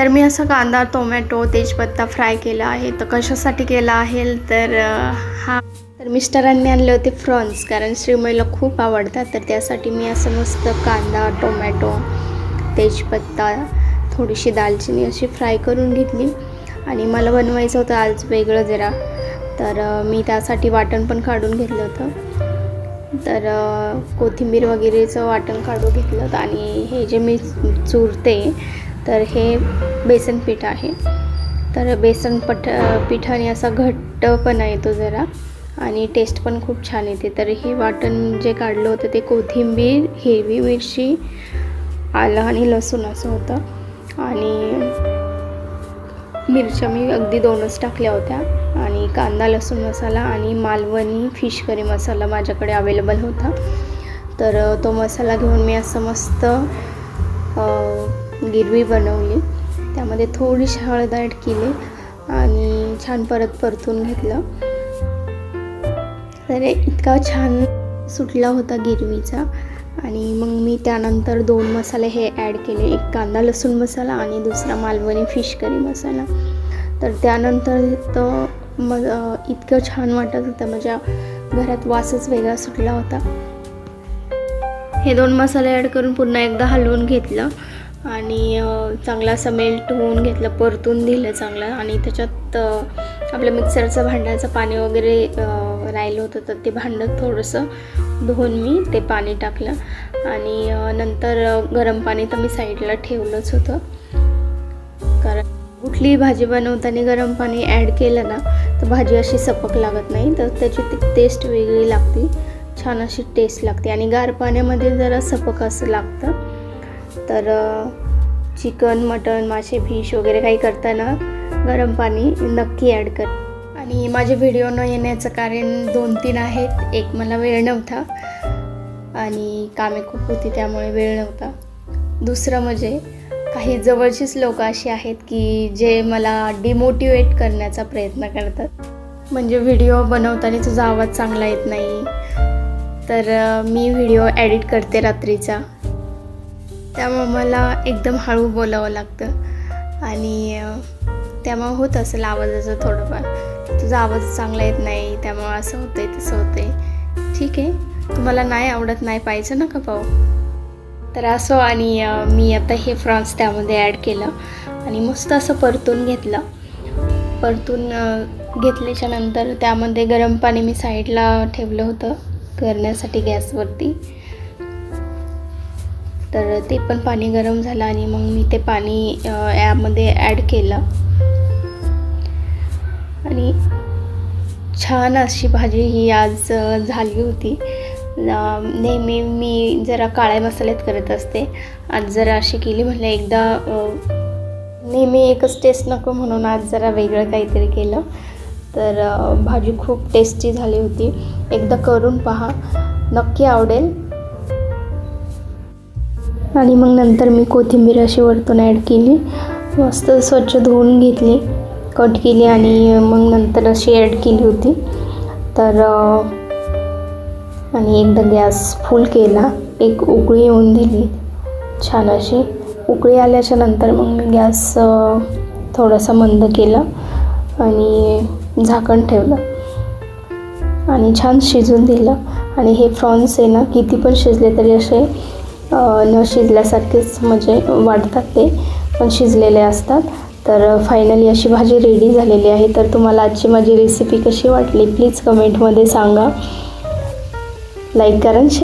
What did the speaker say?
तर मी असं कांदा टोमॅटो तेजपत्ता फ्राय केला आहे. तर कशासाठी केला आहे? तर हा. तर मिस्टरांनी आणले होते फ्रॉन्स कारण श्रीमईला खूप आवडतात. तर त्यासाठी मी असं मस्त कांदा टोमॅटो तेजपत्ता थोडीशी दालचिनी अशी फ्राय करून घेतली. आणि मला बनवायचं होतं आज वेगळं जरा. तर मी त्यासाठी वाटण पण काढून घेतलं होतं. तर कोथिंबीर वगैरेचं वाटण काढून घेतलं होतं. आणि हे जे मी चुरते तर हे बेसन पीठ आहे. तर बेसन पठ पिठाने असा घट्टपणा येतो जरा आणि टेस्ट पण खूप छान येते. तर हे वाटण जे काढलं होतं ते कोथिंबीर हिरवी मिरची आलं आणि लसूण असं होतं. आणि मिरच्या मी अगदी दोनच टाकल्या होत्या. आणि कांदा लसूण मसाला आणि मालवणी फिश करी मसाला माझ्याकडे अवेलेबल होता. तर तो मसाला घेऊन मी असं मस्त गिरवी बनवली. त्यामध्ये थोडीशी हळद ॲड केली आणि छान परत परतून घेतलं. तर इतका छान सुटला होता गिरवीचा. आणि मग मी त्यानंतर दोन मसाले हे ॲड केले. एक कांदा लसूण मसाला आणि दुसरा मालवणी फिश करी मसाला. तर त्यानंतर तो मग इतकं छान वाटत होतं. माझ्या घरात वासच वेगळा सुटला होता. हे दोन मसाले ॲड करून पुन्हा एकदा हलवून घेतलं. आणि चांगला असं मेल्ट होऊन घेतलं परतून दिलं चांगलं आणि त्याच्यात आपलं मिक्सरचं भांड्याचं पाणी वगैरे राहिलं होतं तर ते भांडं थोडंसं धुवून मी ते पाणी टाकलं आणि नंतर गरम पाणी तर मी साईडला ठेवलंच होतं. कारण कुठलीही भाजी बनवताना गरम पाणी ॲड केलं ना तर भाजी अशी सपक लागत नाही तर त्याची ती टेस्ट वेगळी लागते. छान अशी टेस्ट लागते आणि गार पाण्यामध्ये जरा सपक असं लागतं. तर चिकन मटन मासे फिश वगैरे काही करताना गरम पाणी नक्की ॲड कर. आणि माझे व्हिडिओ न येण्याचं कारण दोन तीन आहेत. एक मला वेळ नव्हता आणि कामे खूप होती त्यामुळे वेळ नव्हता. दुसरं म्हणजे काही जवळचीच लोक अशी आहेत की जे मला डिमोटिवेट करण्याचा प्रयत्न करतात. म्हणजे व्हिडिओ बनवताना तुझा आवाज चांगला येत नाही. तर मी व्हिडिओ एडिट करते रात्रीचा. त्यामुळं मला एकदम हळू बोलावं लागतं. आणि त्यामुळं होत असेल आवाजाचं थोडंफार. तुझा आवाज चांगला येत नाही त्यामुळं असं होतंय तसं होतंय. ठीक आहे. तुम्हाला नाही आवडत नाही पाहिजे का पाहू? तर असो आणि मी आता हे फ्रॉन्स त्यामध्ये ॲड केलं आणि मस्त असं परतून घेतलं. परतून घेतल्याच्या नंतर त्यामध्ये गरम पाणी मी साईडला ठेवलं होतं करण्यासाठी गॅसवरती. तर ते पण पाणी गरम झालं आणि मग मी ते पाणी यामध्ये ॲड केलं. आणि छान अशी भाजी ही आज झाली होती. नेहमी मी जरा काळ्या मसाल्यात करत असते. आज जरा अशी केली म्हटलं एकदा नेहमी एकच टेस्ट नको म्हणून आज जरा वेगळं काहीतरी केलं. तर भाजी खूप टेस्टी झाली होती. एकदा करून पहा. नक्की आवडेल. आणि मग नंतर मी कोथिंबीर अशी वरतून ॲड केली. मस्त स्वच्छ धुवून घेतली कट केली आणि मग नंतर अशी ॲड केली होती. तर आणि एकदा गॅस फुल केला. एक उकळी येऊन दिली छान अशी. उकळी आल्याच्यानंतर मग मी गॅस थोडासा मंद केला आणि झाकण ठेवलं. आणि छान शिजून दिलं. आणि हे फ्रॉन्स आहे ना किती पण शिजले तरी असे न शिजल्यासारखेच म्हणजे वाटतात ते पण शिजलेले असतात. तर फायनली अशी भाजी रेडी झालेली आहे. तर तुम्हाला आजची माझी रेसिपी कशी वाटली? प्लीज कमेंटमध्ये सांगा. लाईक करा